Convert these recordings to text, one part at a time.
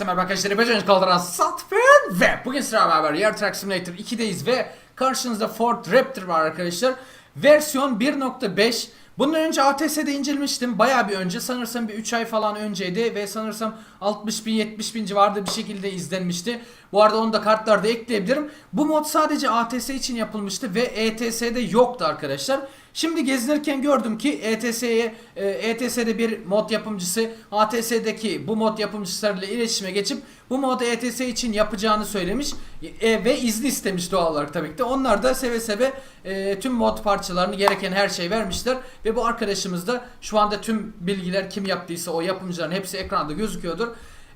Herkese merhaba arkadaşlar. Bacınız kaldıran Satfen ve bugün sıra beraber Yer Truck Simulator 2'deyiz ve karşınızda Ford Raptor var arkadaşlar. Versiyon 1.5. Bundan önce ATS'de incelemiştim. Bayağı bir önce. Sanırsam bir 3 ay falan önceydi ve sanırsam 60 bin 70 bin civarında bir şekilde izlenmişti. Bu arada onu da kartlarda ekleyebilirim. Bu mod sadece ATS için yapılmıştı ve ETS'de yoktu arkadaşlar. Şimdi gezinirken gördüm ki E ETS'ye e, ETS'de bir mod yapımcısı ATS'deki bu mod yapımcılarıyla iletişime geçip bu modu ETS için yapacağını söylemiş E, ve izni istemiş doğal olarak tabii ki de. Onlar da seve seve e, tüm mod parçalarını gereken her şey vermişler ve bu arkadaşımız da şu anda tüm bilgiler kim yaptıysa o yapımcıların hepsi ekranda gözüküyordur.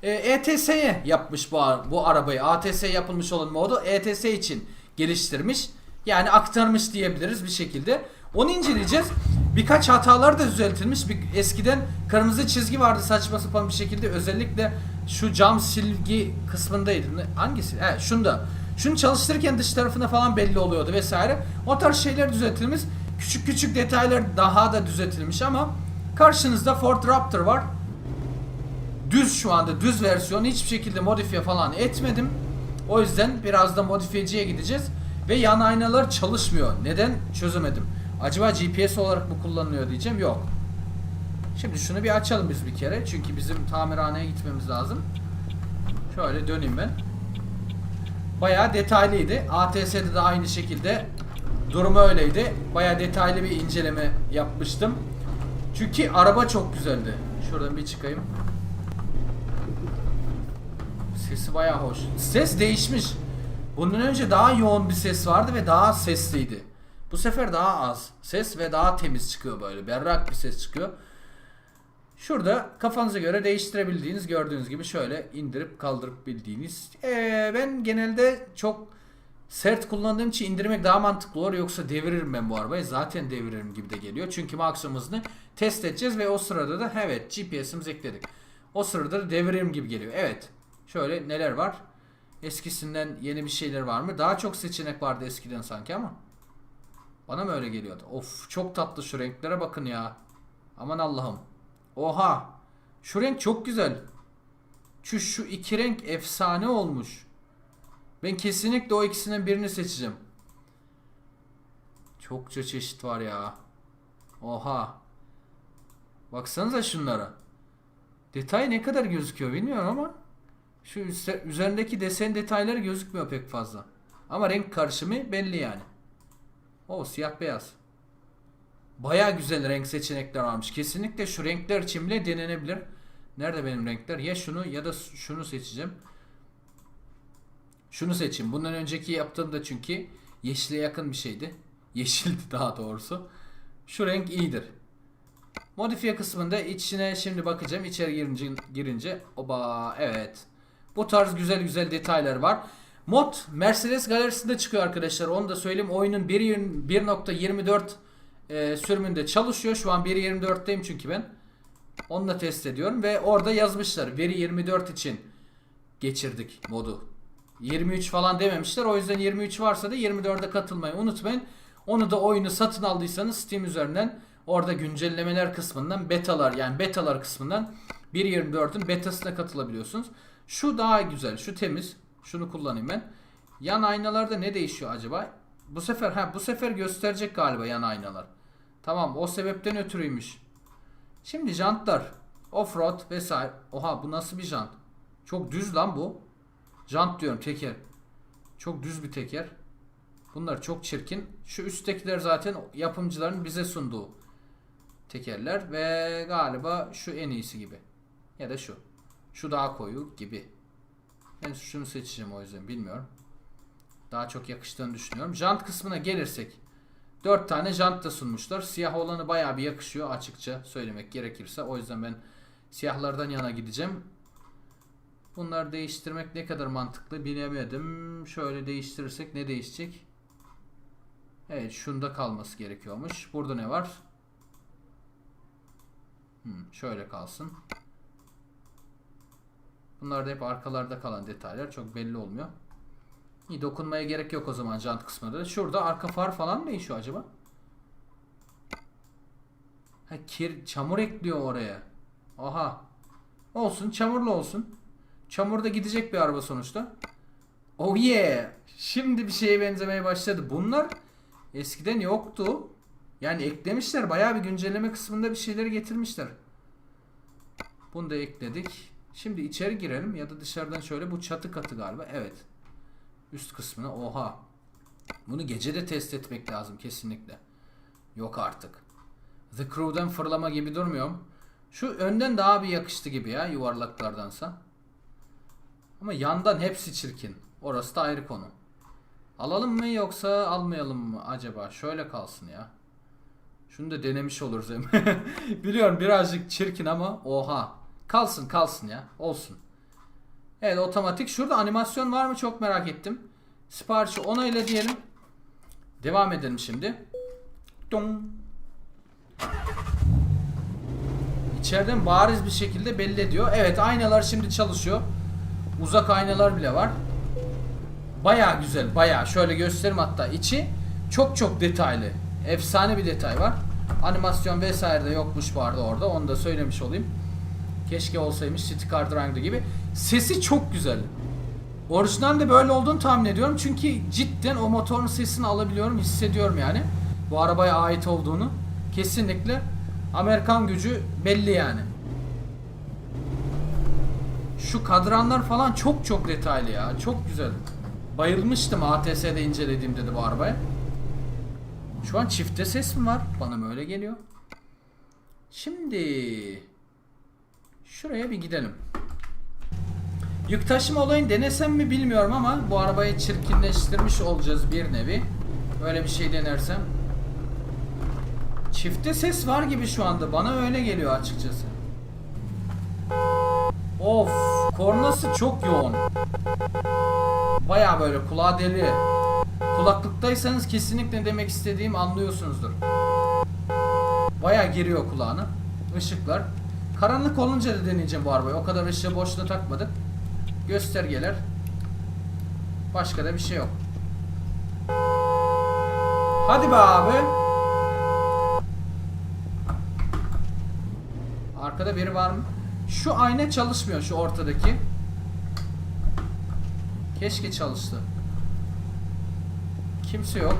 E, ETS'ye yapmış bu, bu arabayı. ATS yapılmış olan modu ETS için geliştirmiş. Yani aktarmış diyebiliriz bir şekilde. Onu inceleyeceğiz. Birkaç hatalar da düzeltilmiş. Bir, eskiden kırmızı çizgi vardı saçma sapan bir şekilde. Özellikle şu cam silgi kısmındaydı. Hangisi? He şunda. Şunu çalıştırırken dış tarafına falan belli oluyordu vesaire. O tarz şeyler düzeltilmiş. Küçük küçük detaylar daha da düzeltilmiş ama karşınızda Ford Raptor var. Düz şu anda düz versiyon hiçbir şekilde modifiye falan etmedim. O yüzden biraz da modifiyeciye gideceğiz. Ve yan aynalar çalışmıyor. Neden? Çözemedim. Acaba GPS olarak mı kullanılıyor diyeceğim. Yok. Şimdi şunu bir açalım biz bir kere. Çünkü bizim tamirhaneye gitmemiz lazım. Şöyle döneyim ben. Bayağı detaylıydı. ATS'de de aynı şekilde durumu öyleydi. Bayağı detaylı bir inceleme yapmıştım. Çünkü araba çok güzeldi. Şuradan bir çıkayım. Sesi bayağı hoş. Ses değişmiş. Bundan önce daha yoğun bir ses vardı ve daha sesliydi. Bu sefer daha az ses ve daha temiz çıkıyor böyle. Berrak bir ses çıkıyor. Şurada kafanıza göre değiştirebildiğiniz gördüğünüz gibi şöyle indirip kaldırıp bildiğiniz. Ee, ben genelde çok sert kullandığım için indirmek daha mantıklı olur. Yoksa deviririm ben bu arabayı. Zaten deviririm gibi de geliyor. Çünkü maksimum test edeceğiz ve o sırada da evet GPS'imizi ekledik. O sırada da deviririm gibi geliyor. Evet. Şöyle neler var? Eskisinden yeni bir şeyler var mı? Daha çok seçenek vardı eskiden sanki ama. Bana mı öyle geliyordu? Of çok tatlı şu renklere bakın ya. Aman Allah'ım. Oha. Şu renk çok güzel. Şu, şu iki renk efsane olmuş. Ben kesinlikle o ikisinden birini seçeceğim. Çokça çeşit var ya. Oha. Baksanıza şunlara. Detay ne kadar gözüküyor bilmiyorum ama şu üzerindeki desen detayları gözükmüyor pek fazla. Ama renk karışımı belli yani. O siyah beyaz. Baya güzel renk seçenekler varmış. Kesinlikle şu renkler için bile denenebilir. Nerede benim renkler? Ya şunu ya da şunu seçeceğim. Şunu seçeyim. Bundan önceki yaptığımda çünkü yeşile yakın bir şeydi. Yeşildi daha doğrusu. Şu renk iyidir. Modifiye kısmında içine şimdi bakacağım. İçeri girince, girince oba evet. Bu tarz güzel güzel detaylar var. Mod Mercedes galerisinde çıkıyor arkadaşlar. Onu da söyleyeyim. Oyunun 1.20 1.24 e, sürümünde çalışıyor. Şu an 1.24'teyim çünkü ben. Onu da test ediyorum ve orada yazmışlar. Veri 24 için geçirdik modu. 23 falan dememişler. O yüzden 23 varsa da 24'e katılmayı unutmayın. Onu da oyunu satın aldıysanız Steam üzerinden orada güncellemeler kısmından betalar yani betalar kısmından 1.24'ün betasına katılabiliyorsunuz. Şu daha güzel, şu temiz. Şunu kullanayım ben. Yan aynalarda ne değişiyor acaba? Bu sefer ha bu sefer gösterecek galiba yan aynalar. Tamam o sebepten ötürüymüş. Şimdi jantlar. Offroad vesaire. Oha bu nasıl bir jant? Çok düz lan bu. Jant diyorum teker. Çok düz bir teker. Bunlar çok çirkin. Şu üsttekiler zaten yapımcıların bize sunduğu tekerler ve galiba şu en iyisi gibi. Ya da şu. Şu daha koyu gibi. Ben şunu seçeceğim o yüzden bilmiyorum. Daha çok yakıştığını düşünüyorum. Jant kısmına gelirsek 4 tane jant da sunmuşlar. Siyah olanı bayağı bir yakışıyor açıkça söylemek gerekirse. O yüzden ben siyahlardan yana gideceğim. Bunları değiştirmek ne kadar mantıklı bilemedim. Şöyle değiştirirsek ne değişecek? Evet şunda kalması gerekiyormuş. Burada ne var? Hmm, şöyle kalsın. Bunlar da hep arkalarda kalan detaylar. Çok belli olmuyor. İyi dokunmaya gerek yok o zaman jant kısmında da. Şurada arka far falan mı değişiyor acaba? Ha kir, çamur ekliyor oraya. Aha. Olsun çamurlu olsun. Çamurda gidecek bir araba sonuçta. Oh yeah. Şimdi bir şeye benzemeye başladı. Bunlar eskiden yoktu. Yani eklemişler. Bayağı bir güncelleme kısmında bir şeyleri getirmişler. Bunu da ekledik. Şimdi içeri girelim ya da dışarıdan şöyle bu çatı katı galiba. Evet. Üst kısmına oha. Bunu gece de test etmek lazım kesinlikle. Yok artık. The Crew'dan fırlama gibi durmuyorum. Şu önden daha bir yakıştı gibi ya yuvarlaklardansa. Ama yandan hepsi çirkin. Orası da ayrı konu. Alalım mı yoksa almayalım mı acaba? Şöyle kalsın ya. Şunu da denemiş oluruz hem. Biliyorum birazcık çirkin ama oha. Kalsın kalsın ya. Olsun. Evet otomatik. Şurada animasyon var mı çok merak ettim. Siparişi onayla diyelim. Devam edelim şimdi. Dong. İçeriden bariz bir şekilde belli ediyor. Evet aynalar şimdi çalışıyor. Uzak aynalar bile var. Baya güzel baya. Şöyle göstereyim hatta içi çok çok detaylı. Efsane bir detay var. Animasyon vesaire de yokmuş vardı orada. Onu da söylemiş olayım. Keşke olsaymış City Car Drive'da gibi. Sesi çok güzel. Orijinalde böyle olduğunu tahmin ediyorum. Çünkü cidden o motorun sesini alabiliyorum, hissediyorum yani. Bu arabaya ait olduğunu. Kesinlikle Amerikan gücü belli yani. Şu kadranlar falan çok çok detaylı ya. Çok güzel. Bayılmıştım ATS'de incelediğimde de bu arabaya. Şu an çifte ses mi var? Bana mı öyle geliyor? Şimdi şuraya bir gidelim. Yük taşıma olayını denesem mi bilmiyorum ama bu arabayı çirkinleştirmiş olacağız bir nevi. Böyle bir şey denersem. Çifte ses var gibi şu anda. Bana öyle geliyor açıkçası. Of, kornası çok yoğun. Baya böyle kulağa deli. Kulaklıktaysanız kesinlikle demek istediğim anlıyorsunuzdur. Baya giriyor kulağına. Işıklar. Karanlık olunca da deneyeceğim bu arabayı. O kadar ışığı boşuna takmadık. Göstergeler. Başka da bir şey yok. Hadi be abi. Arkada biri var mı? Şu ayna çalışmıyor şu ortadaki. Keşke çalıştı. Kimse yok.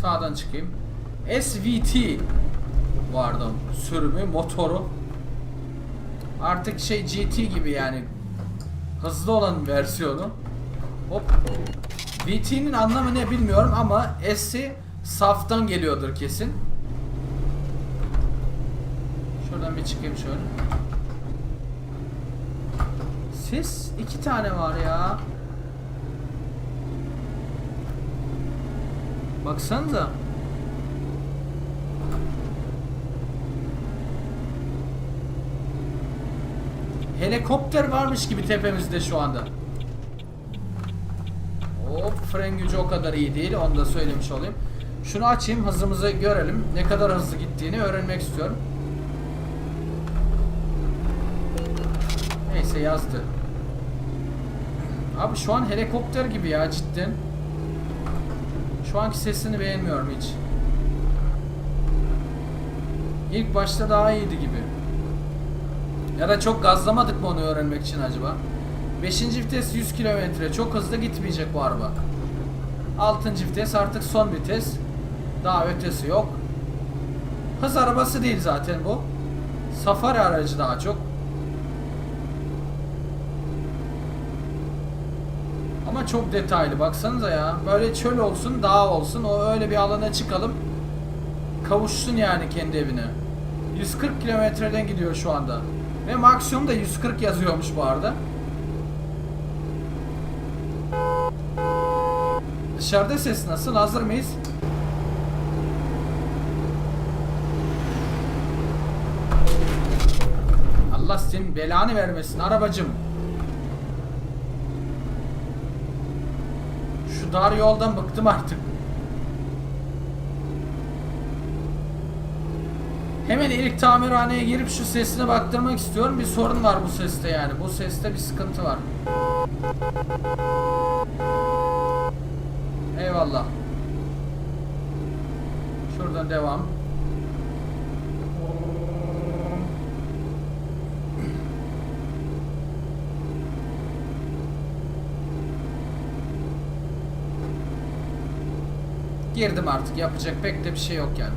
Sağdan çıkayım. SVT vardı sürümü, motoru. Artık şey GT gibi yani hızlı olan versiyonu. Hop. VT'nin anlamı ne bilmiyorum ama S'i saftan geliyordur kesin. Şuradan bir çıkayım şöyle. Ses iki tane var ya. Baksanıza. Helikopter varmış gibi tepemizde şu anda. Hop fren gücü o kadar iyi değil onu da söylemiş olayım. Şunu açayım hızımızı görelim. Ne kadar hızlı gittiğini öğrenmek istiyorum. Neyse yazdı. Abi şu an helikopter gibi ya cidden. Şu anki sesini beğenmiyorum hiç. İlk başta daha iyiydi gibi. Ya da çok gazlamadık mı onu öğrenmek için acaba? 5. vites 100 kilometre. Çok hızlı gitmeyecek bu araba. 6. vites artık son vites. Daha ötesi yok. Hız arabası değil zaten bu. Safari aracı daha çok. Ama çok detaylı baksanıza ya. Böyle çöl olsun, dağ olsun. O öyle bir alana çıkalım. Kavuşsun yani kendi evine. 140 kilometreden gidiyor şu anda. Ve maksimum da 140 yazıyormuş bu arada. Dışarıda ses nasıl? Hazır mıyız? Allah senin belanı vermesin arabacım. Şu dar yoldan bıktım artık. Hemen ilk tamirhaneye girip şu sesine baktırmak istiyorum. Bir sorun var bu seste yani. Bu seste bir sıkıntı var. Eyvallah. Şuradan devam. Girdim artık. Yapacak pek de bir şey yok yani.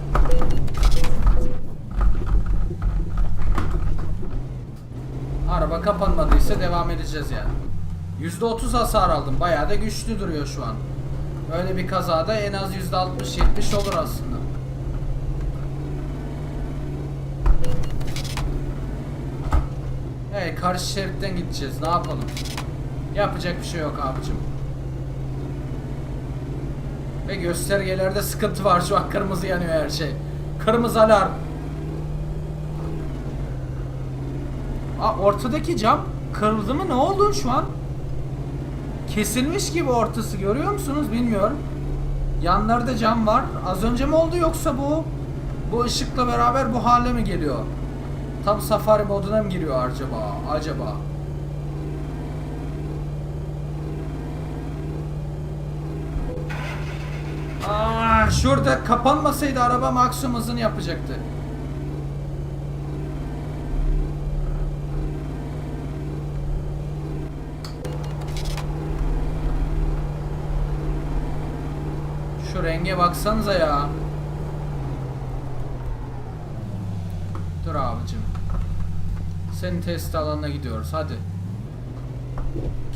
Araba kapanmadıysa devam edeceğiz yani. %30 hasar aldım. Bayağı da güçlü duruyor şu an. Öyle bir kazada en az %60-70 olur aslında. Evet karşı şeritten gideceğiz. Ne yapalım? Yapacak bir şey yok abicim. Ve göstergelerde sıkıntı var. Şu an kırmızı yanıyor her şey. Kırmızı alarm. Aa, ortadaki cam kırıldı mı? Ne oldu şu an? Kesilmiş gibi ortası görüyor musunuz? Bilmiyorum. Yanlarda cam var. Az önce mi oldu yoksa bu? Bu ışıkla beraber bu hale mi geliyor? Tam safari moduna mı giriyor acaba? Acaba? Aa, şurada kapanmasaydı araba maksimum hızını yapacaktı. Şu renge baksanıza ya. Dur abicim. Senin test alanına gidiyoruz hadi.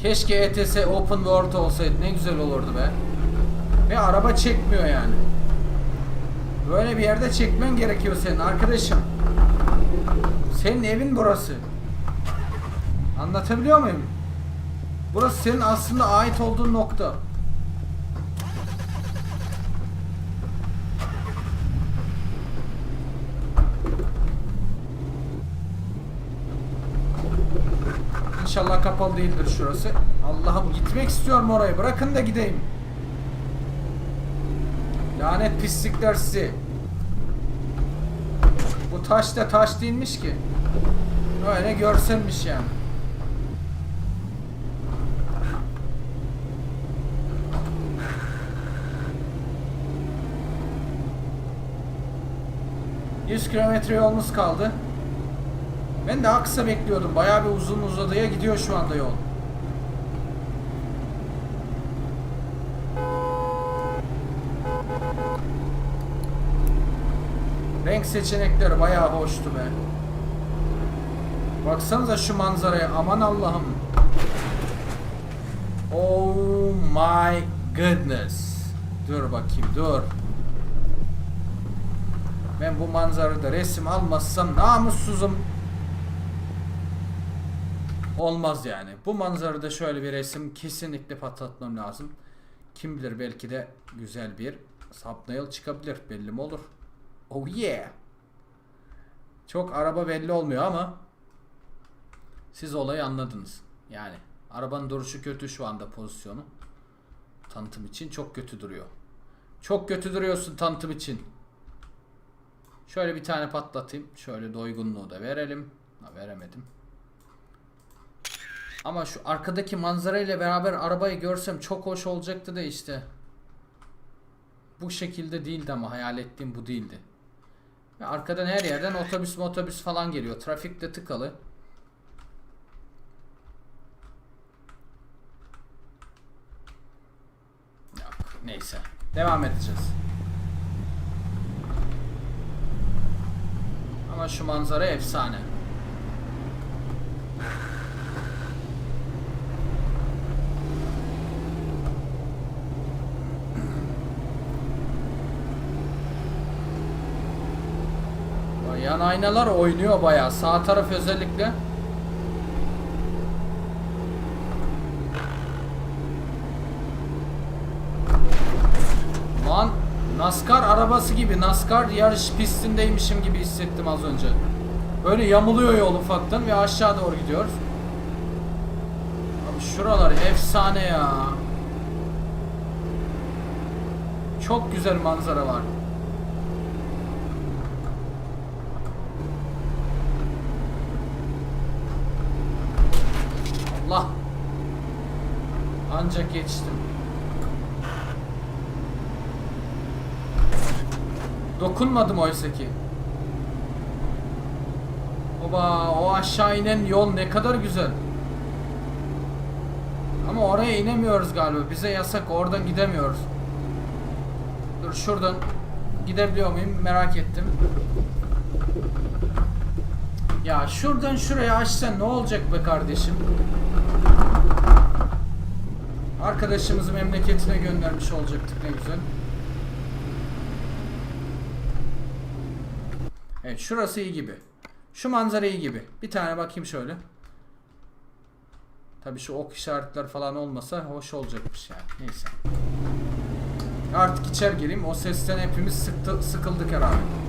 Keşke ETS Open World olsaydı ne güzel olurdu be. Ve araba çekmiyor yani. Böyle bir yerde çekmen gerekiyor senin arkadaşım. Senin evin burası. Anlatabiliyor muyum? Burası senin aslında ait olduğun nokta. İnşallah kapalı değildir şurası. Allah'ım gitmek istiyorum oraya. Bırakın da gideyim. Lanet pislikler sizi. Bu taş da taş değilmiş ki. Öyle görselmiş yani. ...100 kilometre yolumuz kaldı. Ben daha kısa bekliyordum. Bayağı bir uzun uzadıya gidiyor şu anda yol. Renk seçenekleri bayağı hoştu be. Baksanıza şu manzaraya. Aman Allah'ım. Oh my goodness. Dur bakayım dur. Ben bu manzarada resim almazsam namussuzum. Olmaz yani. Bu manzarada şöyle bir resim kesinlikle patlatmam lazım. Kim bilir belki de güzel bir thumbnail çıkabilir. Belli mi olur? Oh yeah. Çok araba belli olmuyor ama siz olayı anladınız. Yani arabanın duruşu kötü şu anda pozisyonu. Tanıtım için çok kötü duruyor. Çok kötü duruyorsun tanıtım için. Şöyle bir tane patlatayım. Şöyle doygunluğu da verelim. Ha, veremedim. Ama şu arkadaki manzara ile beraber arabayı görsem çok hoş olacaktı da işte. Bu şekilde değildi ama hayal ettiğim bu değildi. Ve arkadan her yerden otobüs otobüs falan geliyor. Trafik de tıkalı. Yok, neyse. Devam edeceğiz. Ama şu manzara efsane. Yan aynalar oynuyor bayağı. Sağ taraf özellikle. Lan NASCAR arabası gibi NASCAR yarış pistindeymişim gibi hissettim az önce. Böyle yamuluyor yol ufaktan ve aşağı doğru gidiyoruz. Abi şuralar efsane ya. Çok güzel manzara var. Allah. Ancak yetiştim. Dokunmadım oysa ki. Oba o aşağı inen yol ne kadar güzel. Ama oraya inemiyoruz galiba. Bize yasak oradan gidemiyoruz. Dur şuradan gidebiliyor muyum merak ettim. Ya şuradan şuraya açsan ne olacak be kardeşim? Arkadaşımızı memleketine göndermiş olacaktık ne güzel. Evet şurası iyi gibi. Şu manzara iyi gibi. Bir tane bakayım şöyle. Tabii şu ok işaretler falan olmasa hoş olacakmış yani. Neyse. Artık içer gireyim. O sesten hepimiz sıktı, sıkıldık herhalde.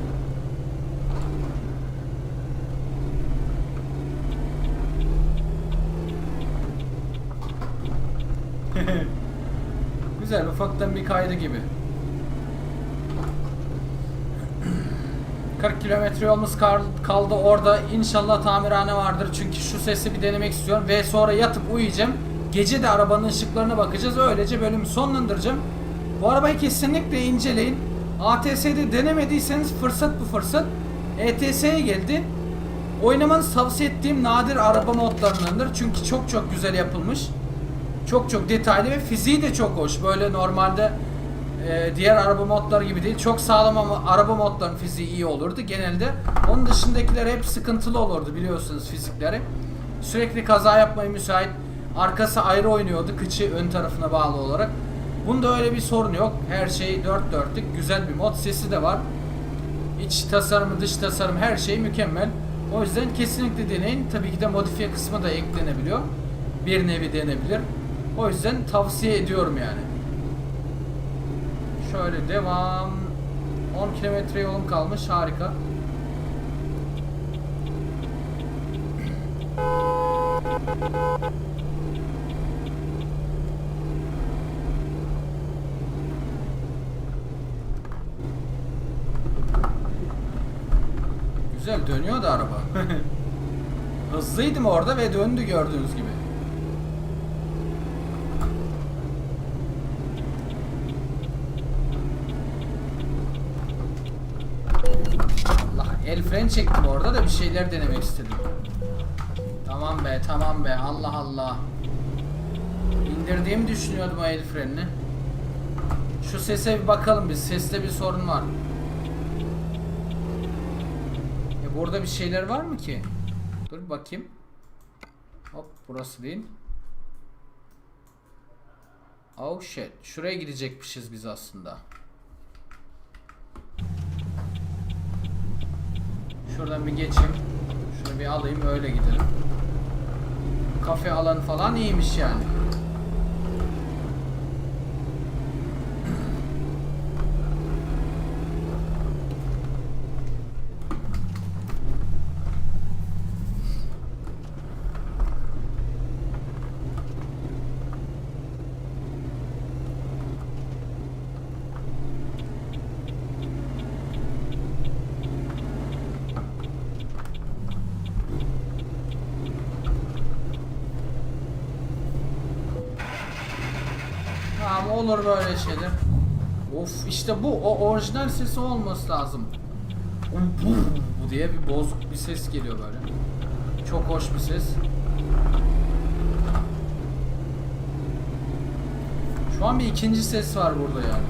Güzel ufaktan bir kaydı gibi. 40 kilometre yolumuz kal- kaldı orada. İnşallah tamirhane vardır. Çünkü şu sesi bir denemek istiyorum. Ve sonra yatıp uyuyacağım. Gece de arabanın ışıklarına bakacağız. Öylece bölümü sonlandıracağım. Bu arabayı kesinlikle inceleyin. ATS'de denemediyseniz fırsat bu fırsat. ETS'ye geldi. Oynamanızı tavsiye ettiğim nadir araba modlarındandır. Çünkü çok çok güzel yapılmış. Çok çok detaylı ve fiziği de çok hoş. Böyle normalde e, diğer araba modları gibi değil. Çok sağlam ama araba modlarının fiziği iyi olurdu genelde. Onun dışındakiler hep sıkıntılı olurdu biliyorsunuz fizikleri. Sürekli kaza yapmaya müsait. Arkası ayrı oynuyordu kıçı ön tarafına bağlı olarak. Bunda öyle bir sorun yok. Her şey dört dörtlük. Güzel bir mod. Sesi de var. İç tasarımı, dış tasarım her şey mükemmel. O yüzden kesinlikle deneyin. Tabii ki de modifiye kısmı da eklenebiliyor. Bir nevi denebilir. O yüzden tavsiye ediyorum yani. Şöyle devam. 10 kilometre yolum kalmış. Harika. Güzel dönüyor da araba. Hızlıydım orada ve döndü gördüğünüz gibi. Allah el fren çektim orada da bir şeyler denemek istedim. Tamam be tamam be Allah Allah. İndirdiğimi düşünüyordum o el frenini. Şu sese bir bakalım biz. Seste bir sorun var. E burada bir şeyler var mı ki? Dur bakayım. Hop burası değil. Oh shit. Şuraya gidecekmişiz biz aslında. Şuradan bir geçeyim. Şunu bir alayım öyle gidelim. Kafe alanı falan iyiymiş yani. Olur böyle şeyler. Of işte bu o orijinal sesi olması lazım. Bu diye bir bozuk bir ses geliyor böyle. Çok hoş bir ses. Şu an bir ikinci ses var burada yani.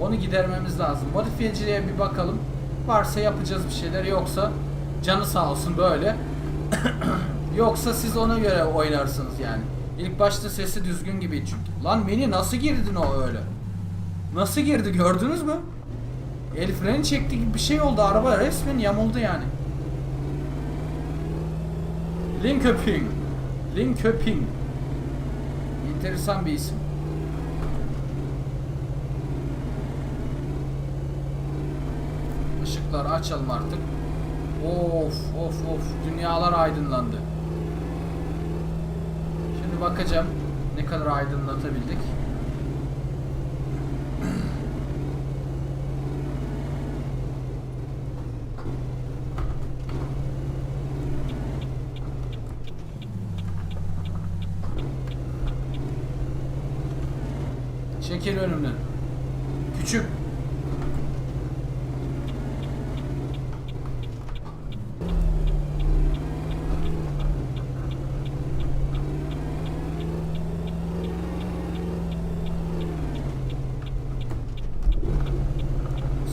Onu gidermemiz lazım. Modifiyeciliğe bir bakalım. Varsa yapacağız bir şeyler yoksa canı sağ olsun böyle. yoksa siz ona göre oynarsınız yani. İlk başta sesi düzgün gibi çünkü. Lan Meni nasıl girdin o öyle? Nasıl girdi gördünüz mü? El freni çekti gibi bir şey oldu. Araba resmen yamuldu yani. Linköping. Linköping. Enteresan bir isim. Işıkları açalım artık. Of of of dünyalar aydınlandı. Bakacağım ne kadar aydınlatabildik. Çekil önümden. Küçük.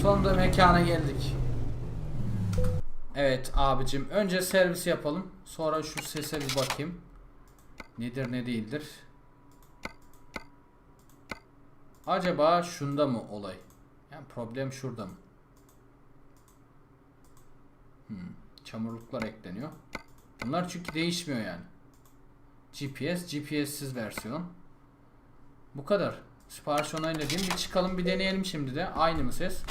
Sonunda mekana geldik. Evet abicim önce servis yapalım. Sonra şu sese bir bakayım. Nedir ne değildir. Acaba şunda mı olay? Yani problem şurada mı? Hmm, çamurluklar ekleniyor. Bunlar çünkü değişmiyor yani. GPS, GPS'siz versiyon. Bu kadar. Sipariş onayladığım bir çıkalım bir deneyelim şimdi de. Aynı mı ses?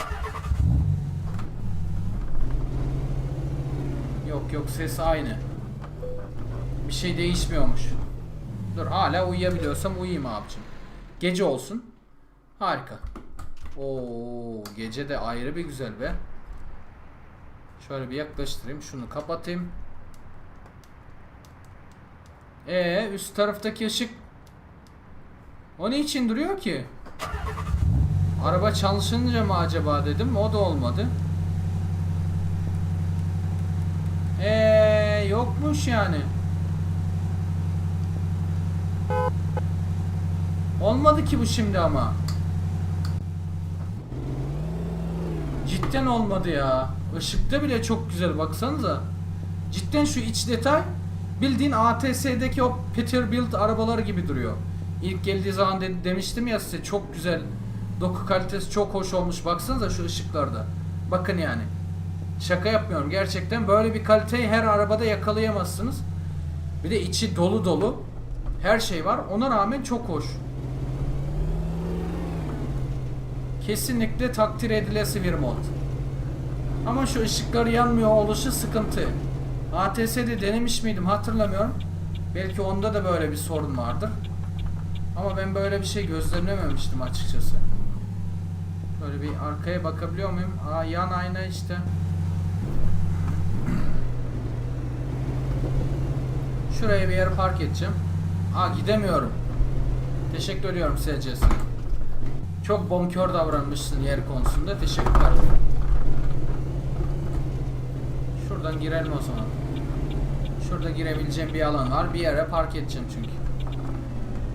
Yok yok ses aynı. Bir şey değişmiyormuş. Dur hala uyuyabiliyorsam uyuyayım abicim. Gece olsun. Harika. Oo gece de ayrı bir güzel be. Şöyle bir yaklaştırayım. Şunu kapatayım. Ee üst taraftaki ışık o için duruyor ki? Araba çalışınca mı acaba dedim. O da olmadı. Ee yokmuş yani. Olmadı ki bu şimdi ama. Cidden olmadı ya. Işıkta bile çok güzel baksanıza. Cidden şu iç detay bildiğin ATS'deki o Peterbilt arabaları gibi duruyor. İlk geldiği zaman de- demiştim ya size çok güzel. Doku kalitesi çok hoş olmuş. Baksanıza şu ışıklarda. Bakın yani. Şaka yapmıyorum. Gerçekten böyle bir kaliteyi her arabada yakalayamazsınız. Bir de içi dolu dolu. Her şey var. Ona rağmen çok hoş. Kesinlikle takdir edilesi bir mod. Ama şu ışıkları yanmıyor oluşu sıkıntı. ATS'de denemiş miydim hatırlamıyorum. Belki onda da böyle bir sorun vardır. Ama ben böyle bir şey gözlemlememiştim açıkçası. Böyle bir arkaya bakabiliyor muyum? Aa yan ayna işte. Şuraya bir yere park edeceğim. Aa gidemiyorum. Teşekkür ediyorum SCS. Çok bonkör davranmışsın yer konusunda. Teşekkürler. Şuradan girelim o zaman. Şurada girebileceğim bir alan var. Bir yere park edeceğim çünkü.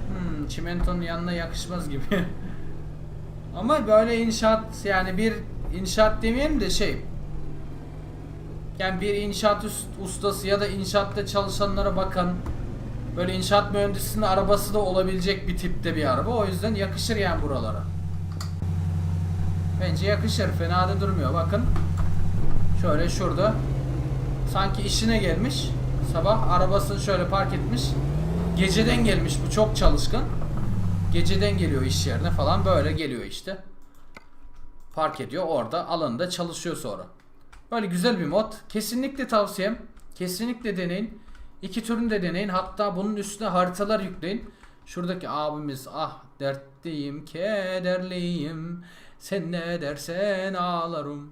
Hmm, çimentonun yanına yakışmaz gibi. Ama böyle inşaat yani bir inşaat demeyelim de şey yani bir inşaat üst- ustası ya da inşaatta çalışanlara bakan böyle inşaat mühendisinin arabası da olabilecek bir tipte bir araba. O yüzden yakışır yani buralara. Bence yakışır. Fena da durmuyor. Bakın. Şöyle şurada. Sanki işine gelmiş. Sabah arabasını şöyle park etmiş. Geceden gelmiş bu çok çalışkan. Geceden geliyor iş yerine falan böyle geliyor işte. Park ediyor orada alanında çalışıyor sonra. Böyle güzel bir mod. Kesinlikle tavsiyem. Kesinlikle deneyin. İki türünü de deneyin. Hatta bunun üstüne haritalar yükleyin. Şuradaki abimiz ah dertliyim kederliyim sen ne dersen ağlarım.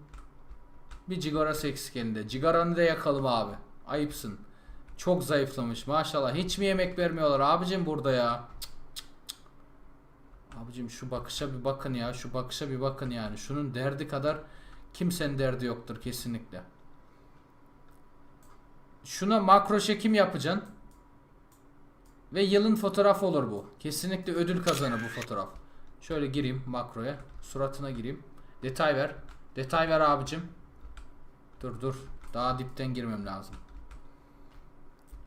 Bir cigarası eksik elinde. Cigaranı da yakalım abi. Ayıpsın. Çok zayıflamış maşallah. Hiç mi yemek vermiyorlar abicim burada ya? Abicim şu bakışa bir bakın ya. Şu bakışa bir bakın yani. Şunun derdi kadar kimsenin derdi yoktur kesinlikle. Şuna makro çekim yapacaksın. Ve yılın fotoğrafı olur bu. Kesinlikle ödül kazanır bu fotoğraf. Şöyle gireyim makroya. Suratına gireyim. Detay ver. Detay ver abicim. Dur dur. Daha dipten girmem lazım.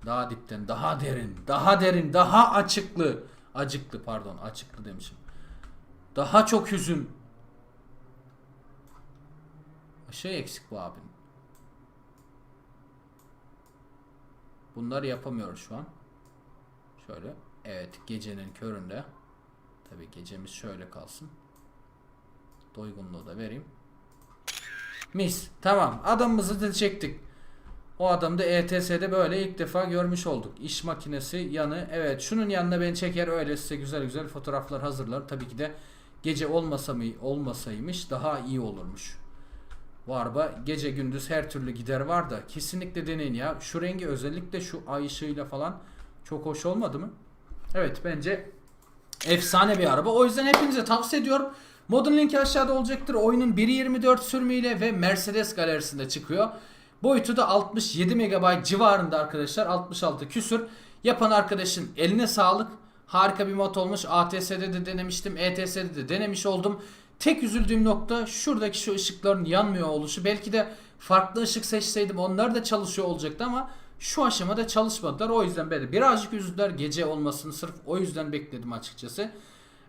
Daha dipten, daha derin, daha derin, daha açıklı. Acıklı pardon, açıklı demişim. Daha çok hüzün. Şey eksik bu abinin. Bunları yapamıyoruz şu an. Şöyle. Evet, gecenin köründe. Tabii gecemiz şöyle kalsın. Doygunluğu da vereyim. Mis. Tamam. Adamımızı da çektik. O adamı da ETS'de böyle ilk defa görmüş olduk. İş makinesi yanı. Evet şunun yanına ben çeker öyle size güzel güzel fotoğraflar hazırlar. Tabii ki de gece olmasa mı olmasaymış daha iyi olurmuş. Bu araba gece gündüz her türlü gider var da kesinlikle deneyin ya. Şu rengi özellikle şu ay ışığıyla falan çok hoş olmadı mı? Evet bence efsane bir araba. O yüzden hepinize tavsiye ediyorum. Modun linki aşağıda olacaktır. Oyunun 1.24 sürümüyle ve Mercedes galerisinde çıkıyor. Boyutu da 67 MB civarında arkadaşlar. 66 küsür. Yapan arkadaşın eline sağlık. Harika bir mod olmuş. ATS'de de denemiştim. ETS'de de denemiş oldum. Tek üzüldüğüm nokta şuradaki şu ışıkların yanmıyor oluşu. Belki de farklı ışık seçseydim onlar da çalışıyor olacaktı ama şu aşamada çalışmadılar. O yüzden beni birazcık üzdüler gece olmasını sırf o yüzden bekledim açıkçası.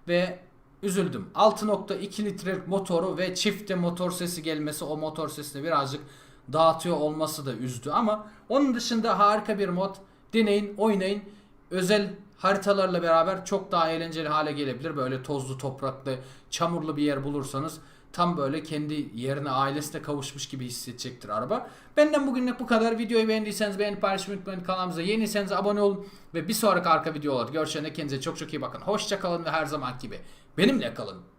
Ve üzüldüm. 6.2 litrelik motoru ve çifte motor sesi gelmesi o motor sesini birazcık dağıtıyor olması da üzdü ama onun dışında harika bir mod. Deneyin, oynayın. Özel haritalarla beraber çok daha eğlenceli hale gelebilir. Böyle tozlu, topraklı, çamurlu bir yer bulursanız tam böyle kendi yerine ailesine kavuşmuş gibi hissedecektir araba. Benden bugünlük bu kadar. Videoyu beğendiyseniz beğenip paylaşmayı unutmayın. Kanalımıza yeniyseniz abone olun. Ve bir sonraki arka videolar görüşene kendinize çok çok iyi bakın. Hoşça kalın ve her zaman gibi benimle kalın.